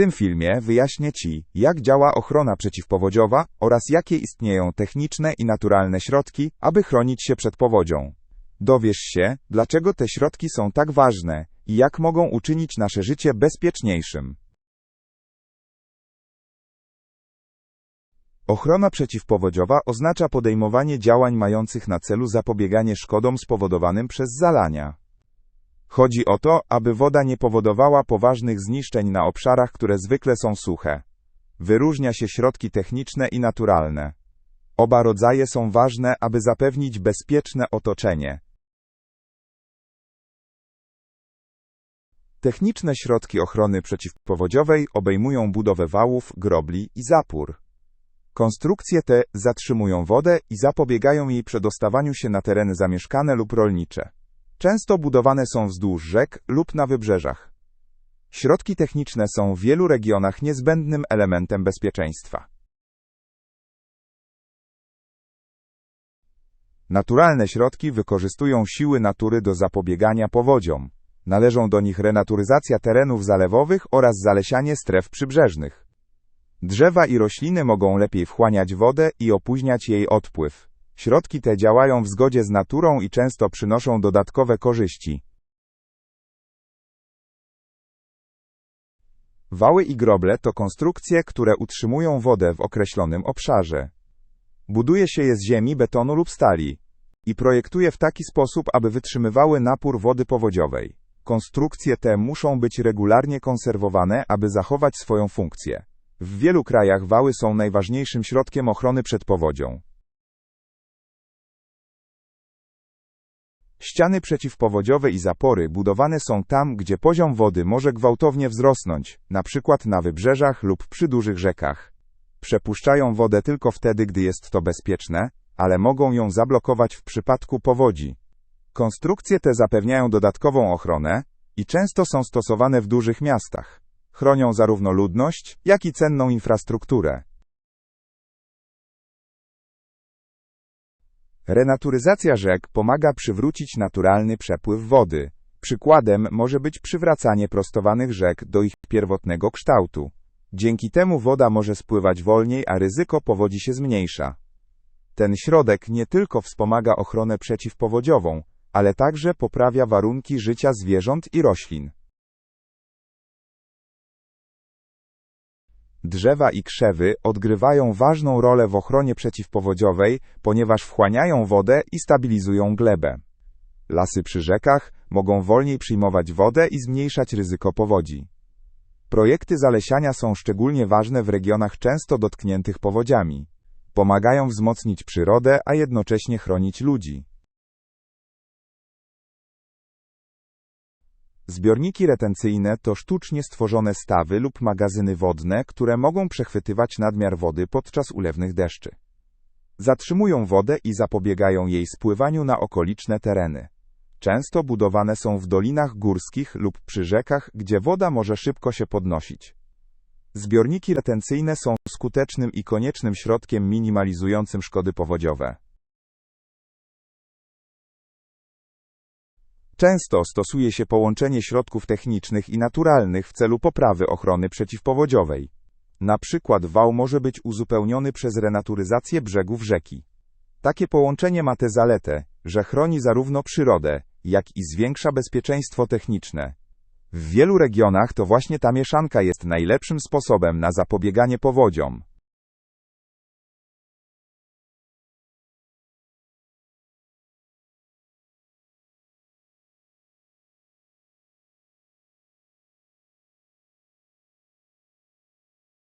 tym filmie wyjaśnię Ci, jak działa ochrona przeciwpowodziowa oraz jakie istnieją techniczne i naturalne środki, aby chronić się przed powodzią. Dowiesz się, dlaczego te środki są tak ważne i jak mogą uczynić nasze życie bezpieczniejszym. Ochrona przeciwpowodziowa oznacza podejmowanie działań mających na celu zapobieganie szkodom spowodowanym przez zalania. Chodzi o to, aby woda nie powodowała poważnych zniszczeń na obszarach, które zwykle są suche. Wyróżnia się środki techniczne i naturalne. Oba rodzaje są ważne, aby zapewnić bezpieczne otoczenie. Techniczne środki ochrony przeciwpowodziowej obejmują budowę wałów, grobli i zapór. Konstrukcje te zatrzymują wodę i zapobiegają jej przedostawaniu się na tereny zamieszkane lub rolnicze. Często budowane są wzdłuż rzek lub na wybrzeżach. Środki techniczne są w wielu regionach niezbędnym elementem bezpieczeństwa. Naturalne środki wykorzystują siły natury do zapobiegania powodziom. Należą do nich renaturyzacja terenów zalewowych oraz zalesianie stref przybrzeżnych. Drzewa i rośliny mogą lepiej wchłaniać wodę i opóźniać jej odpływ. Środki te działają w zgodzie z naturą i często przynoszą dodatkowe korzyści. Wały i groble to konstrukcje, które utrzymują wodę w określonym obszarze. Buduje się je z ziemi, betonu lub stali i projektuje w taki sposób, aby wytrzymywały napór wody powodziowej. Konstrukcje te muszą być regularnie konserwowane, aby zachować swoją funkcję. W wielu krajach wały są najważniejszym środkiem ochrony przed powodzią. Ściany przeciwpowodziowe i zapory budowane są tam, gdzie poziom wody może gwałtownie wzrosnąć, np. na wybrzeżach lub przy dużych rzekach. Przepuszczają wodę tylko wtedy, gdy jest to bezpieczne, ale mogą ją zablokować w przypadku powodzi. Konstrukcje te zapewniają dodatkową ochronę i często są stosowane w dużych miastach. Chronią zarówno ludność, jak i cenną infrastrukturę. Renaturyzacja rzek pomaga przywrócić naturalny przepływ wody. Przykładem może być przywracanie prostowanych rzek do ich pierwotnego kształtu. Dzięki temu woda może spływać wolniej, a ryzyko powodzi się zmniejsza. Ten środek nie tylko wspomaga ochronę przeciwpowodziową, ale także poprawia warunki życia zwierząt i roślin. Drzewa i krzewy odgrywają ważną rolę w ochronie przeciwpowodziowej, ponieważ wchłaniają wodę i stabilizują glebę. Lasy przy rzekach mogą wolniej przyjmować wodę i zmniejszać ryzyko powodzi. Projekty zalesiania są szczególnie ważne w regionach często dotkniętych powodziami. Pomagają wzmocnić przyrodę, a jednocześnie chronić ludzi. Zbiorniki retencyjne to sztucznie stworzone stawy lub magazyny wodne, które mogą przechwytywać nadmiar wody podczas ulewnych deszczy. Zatrzymują wodę i zapobiegają jej spływaniu na okoliczne tereny. Często budowane są w dolinach górskich lub przy rzekach, gdzie woda może szybko się podnosić. Zbiorniki retencyjne są skutecznym i koniecznym środkiem minimalizującym szkody powodziowe. Często stosuje się połączenie środków technicznych i naturalnych w celu poprawy ochrony przeciwpowodziowej. Na przykład wał może być uzupełniony przez renaturyzację brzegów rzeki. Takie połączenie ma tę zaletę, że chroni zarówno przyrodę, jak i zwiększa bezpieczeństwo techniczne. W wielu regionach to właśnie ta mieszanka jest najlepszym sposobem na zapobieganie powodziom.